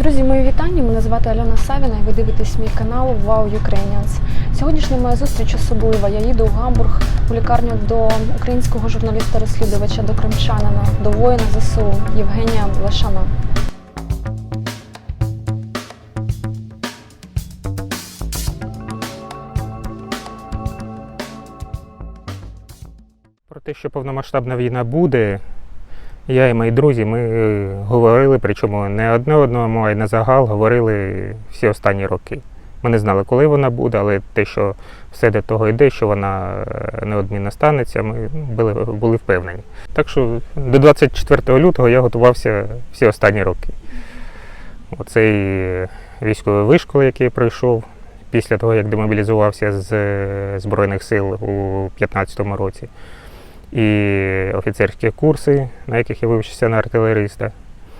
Друзі, мої вітання. Мене звати Альона Савіна і ви дивитесь мій канал Wow Ukrainians. Сьогоднішня моя зустріч особлива. Я їду в Гамбург у лікарню до українського журналіста-розслідувача, до кримчанина, до воїна ЗСУ Євгенія Блашана. Про те, що повномасштабна війна буде, я і мої друзі, ми е, говорили, причому не одне одному, а й на загал говорили всі останні роки. Ми не знали, коли вона буде, але те, що все до того йде, що вона е, неодмінно станеться, ми ну, були, були впевнені. Так що до 24 лютого я готувався всі останні роки. Оцей е, військовий вишкол, який я пройшов після того, як демобілізувався з Збройних сил у 2015 році і офіцерські курси, на яких я вивчився на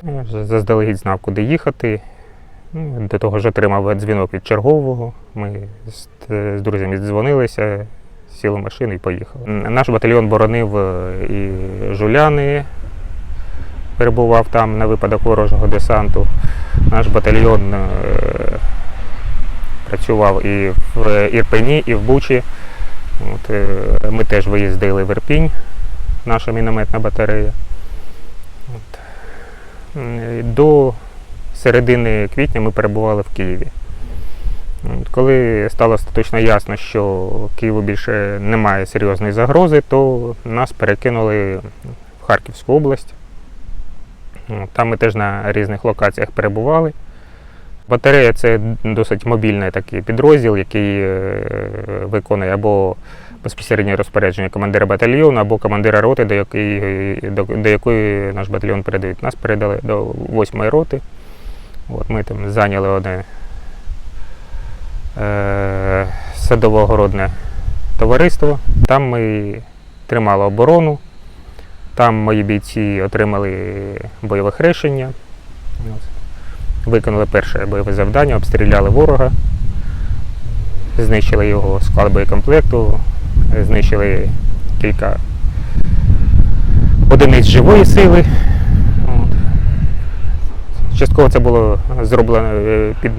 вже Заздалегідь знав, куди їхати. Ну, До того ж отримав дзвінок від чергового. Ми з, з друзями дзвонилися, сіли в машину і поїхали. Наш батальйон боронив е, і жуляни, перебував там на випадок ворожого десанту. Наш батальйон е, працював і в Ірпені, і в Бучі. От, е, ми теж виїздили в Ірпінь, наша мінометна батарея. От. До середини квітня ми перебували в Києві. От, Коли стало остаточно ясно, що Києву більше немає серйозної загрози, то нас перекинули в Харківську область. От, Там ми теж на різних локаціях перебували. Батарея це досить мобільний такий підрозділ, який е, виконує або безпосереднє розпорядження командира батальйону, або командира роти, до якої, до, до якої наш батальйон передають. Нас передали до 8-ї роти. От ми там зайняли одне е, садово-огородне товариство. Там ми тримали оборону, там мої бійці отримали бойове хрещення. Виконали перше бойове завдання, обстріляли ворога, знищили його склад боєкомплекту, знищили кілька одиниць живої сили. Частково це було зроблено е, під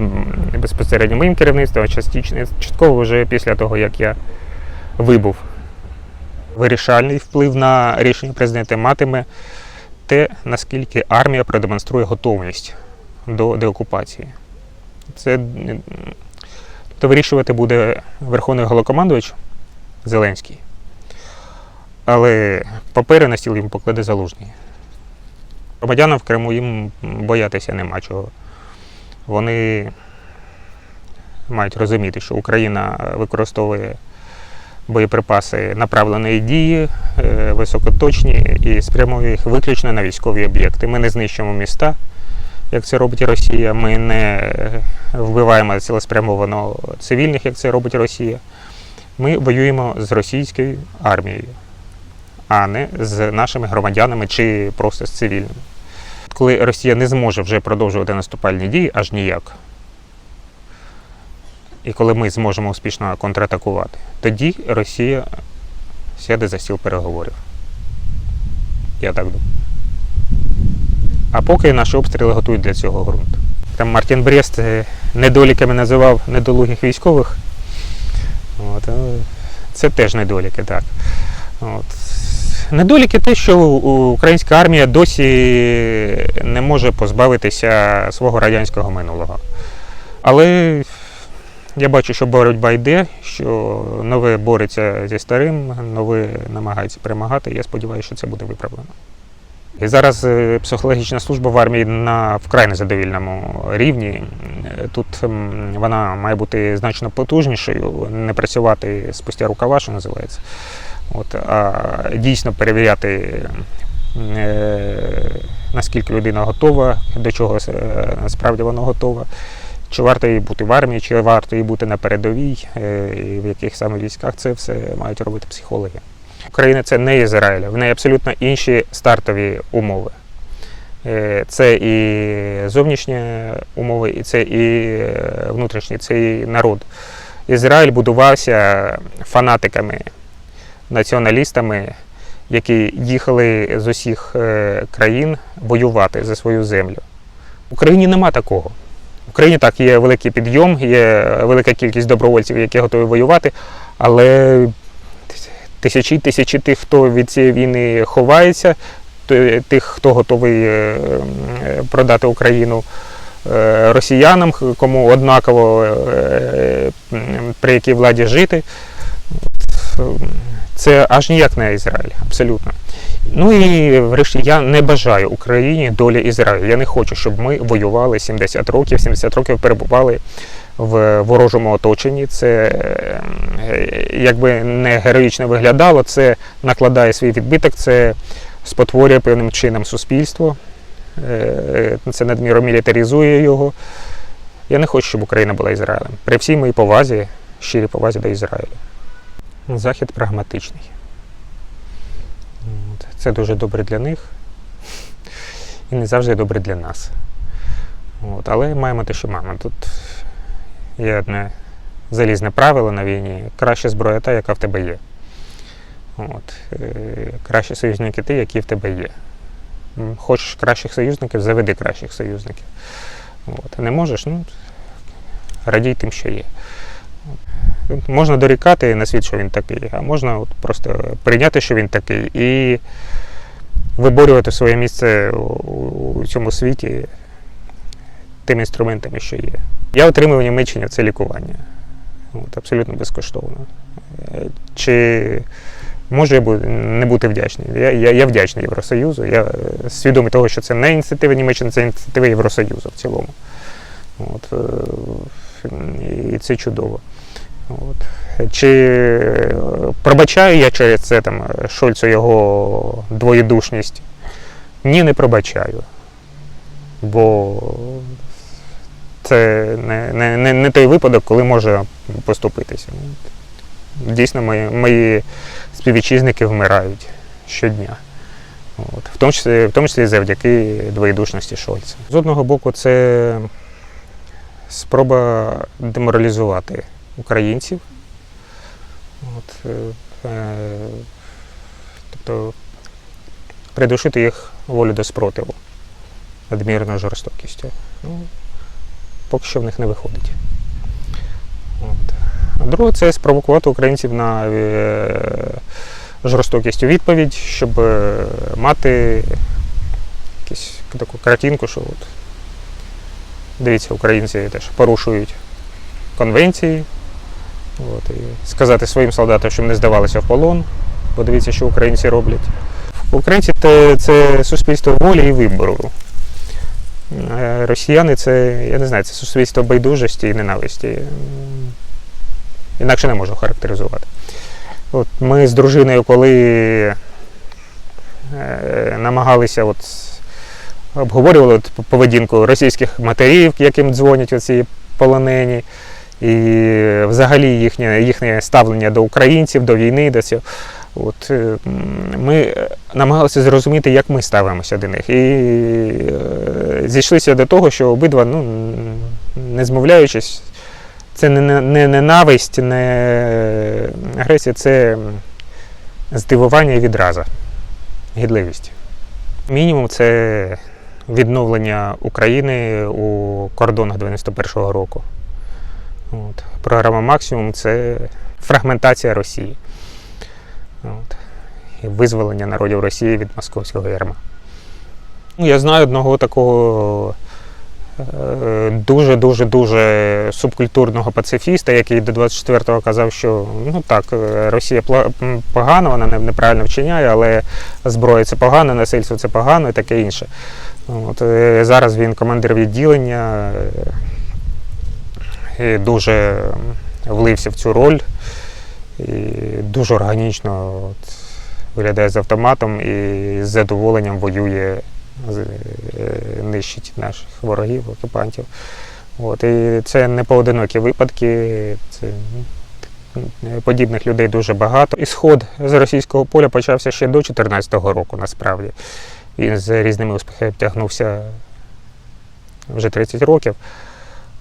безпосередньо моїм керівництвом, а частично- частково вже після того, як я вибув. Вирішальний вплив на рішення президента матиме те, наскільки армія продемонструє готовність до деокупації. Це то вирішувати буде Верховний Голокомандувач Зеленський. Але папери на стіл йому покладе залужний. Громадянам в Криму їм боятися нема чого. Вони мають розуміти, що Україна використовує боєприпаси направленої дії, е, високоточні і спрямує їх виключно на військові об'єкти. Ми не знищимо міста, як це робить Росія. Ми не вбиваємо цілеспрямовано цивільних, як це робить Росія. Ми воюємо з російською армією, а не з нашими громадянами чи просто з цивільними. Коли Росія не зможе вже продовжувати наступальні дії, аж ніяк. І коли ми зможемо успішно контратакувати, тоді Росія сяде за стіл переговорів. Я так думаю. А поки наші обстріли готують для цього ґрунт. Там Мартін Брест е, недоліками називав недолугих військових. От, е, це теж недоліки, так. От. Недоліки те, що українська армія досі не може позбавитися свого радянського минулого. Але я бачу, що боротьба йде, що нове бореться зі старим, нове намагається перемагати. Я сподіваюся, що це буде виправлено. І зараз е, психологічна служба в армії на вкрай незадовільному рівні. Е, Тут вона має бути значно потужнішою, не працювати спустя рукава, що називається. От, а дійсно перевіряти, е, наскільки людина готова, до чого насправді вона готова. Чи варто їй бути в армії, чи варто їй бути на передовій, і в яких саме військах це все мають робити психологи. Україна це не Ізраїль, в неї абсолютно інші стартові умови. Е, Це і зовнішні умови, і це і е, внутрішні, це і народ. Ізраїль будувався фанатиками, націоналістами, які їхали з усіх е, країн воювати за свою землю. В Україні нема такого. В Україні так є великий підйом, є велика кількість добровольців, які готові воювати, але тисячі тисячі тих, хто від цієї війни ховається, тих, хто готовий е, продати Україну е, росіянам, кому однаково е, при якій владі жити. Це аж ніяк не Ізраїль, абсолютно. Ну і врешті я не бажаю Україні долі Ізраїлю. Я не хочу, щоб ми воювали 70 років, 70 років перебували в ворожому оточенні. Це е, якби не героїчно виглядало, це накладає свій відбиток, це спотворює певним чином суспільство, е, це надміру мілітаризує його. Я не хочу, щоб Україна була Ізраїлем. При всій моїй повазі, щирій повазі до Ізраїлю. Захід прагматичний. Це дуже добре для них і не завжди добре для нас. От. Але маємо те, що маємо. Тут є одне залізне правило на війні. Краща зброя та, яка в тебе є. От. Е, Кращі союзники ті, які в тебе є. Хочеш кращих союзників, заведи кращих союзників. От. Не можеш, ну, радій тим, що є. Можна дорікати на світ, що він такий, а можна от просто прийняти, що він такий, і виборювати своє місце у цьому світі тими інструментами, що є. Я отримав в Німеччині це лікування. От, абсолютно безкоштовно. Е, Чи можу я не бути вдячний? Я, я, я вдячний Євросоюзу. Я е, свідомий того, що це не ініціатива Німеччини, це ініціатива Євросоюзу в цілому. От, е, і це чудово. От. Чи пробачаю я через це там Шольцу його двоєдушність? Ні, не пробачаю. Бо це не, не, не, не той випадок, коли може поступитися. Дійсно, мої, мої співвітчизники вмирають щодня. От. В, тому числі, в тому числі завдяки двоєдушності Шольца. З одного боку, це спроба деморалізувати українців. От, е, е, тобто придушити їх волю до спротиву надмірною жорстокістю. Поки що в них не виходить. От. А друге, це спровокувати українців на е, жорстокість у відповідь, щоб е, мати якусь таку картинку, що от, дивіться, українці теж порушують конвенції. От, і сказати своїм солдатам, щоб не здавалися в полон, бо дивіться, що українці роблять. Українці це суспільство волі і вибору. Е, Росіяни це, я не знаю, це суспільство байдужості і ненависті. Інакше не можу характеризувати. От ми з дружиною, коли е, намагалися от, обговорювали от поведінку російських матерів, яким дзвонять оці полонені, і взагалі їхнє, їхнє ставлення до українців, до війни, до цього. От, е, ми е, намагалися зрозуміти, як ми ставимося до них. І е, зійшлися до того, що обидва, ну, не змовляючись, це не, не, не ненависть, не агресія, це здивування і відраза, гідливість. Мінімум це відновлення України у кордонах 91-го року. От. Програма максимум це фрагментація Росії. От. І визволення народів Росії від московського ярма. Ну, Я знаю одного такого дуже-дуже дуже субкультурного пацифіста, який до 24-го казав, що ну так, е, Росія погана, вона неправильно вчиняє, але зброя це погано, насильство це погано і таке інше. От, е, зараз він командир відділення е, і дуже влився в цю роль і дуже органічно от, виглядає з автоматом і з задоволенням воює, е, нищить наших ворогів, окупантів. От, і це не поодинокі випадки. Це подібних людей дуже багато. Ісход з російського поля почався ще до 2014 року, насправді. Він з різними успіхами тягнувся вже 30 років.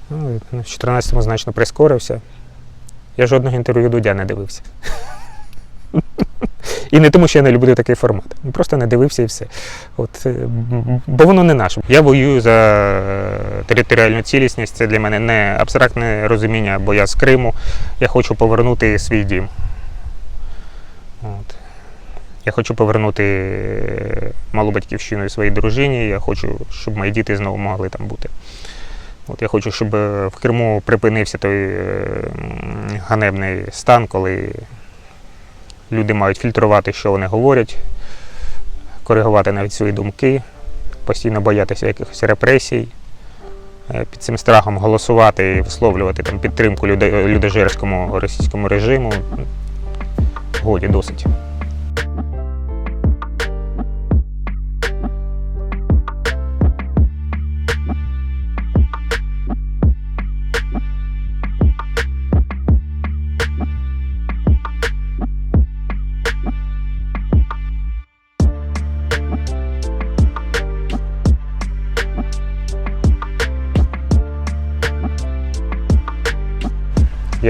Ну, в 2014-му значно прискорився. Я жодного інтерв'ю Дудя не дивився. І не тому, що я не люблю такий формат. Просто не дивився і все. От, е, бо воно не наше. Я воюю за е, територіальну цілісність. Це для мене не абстрактне розуміння, бо я з Криму. Я хочу повернути свій дім. От. Я хочу повернути е, малу батьківщину і своїй дружині. Я хочу, щоб мої діти знову могли там бути. От я хочу, щоб е, в Криму припинився той е, ганебний стан, коли люди мають фільтрувати, що вони говорять, коригувати навіть свої думки, постійно боятися якихось репресій, е, під цим страхом голосувати і висловлювати там, підтримку людожерському російському режиму. Годі досить.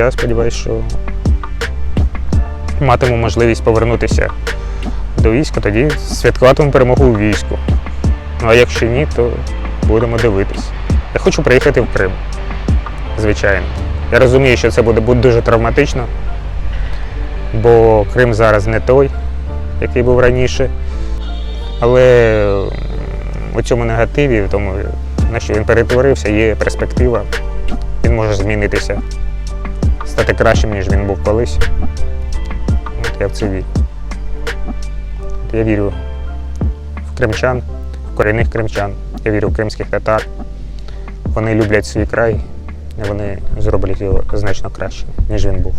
Я сподіваюся, що матиму можливість повернутися до війська, тоді святкуватиму перемогу у війську. Ну а якщо ні, то будемо дивитись. Я хочу приїхати в Крим, звичайно. Я розумію, що це буде, дуже травматично, бо Крим зараз не той, який був раніше. Але у цьому негативі, в тому, на що він перетворився, є перспектива. Він може змінитися стати кращим, ніж він був колись. От я в це вірю. От Я вірю в кримчан, в корінних кримчан. Я вірю в кримських татар. Вони люблять свій край, вони зроблять його значно краще, ніж він був.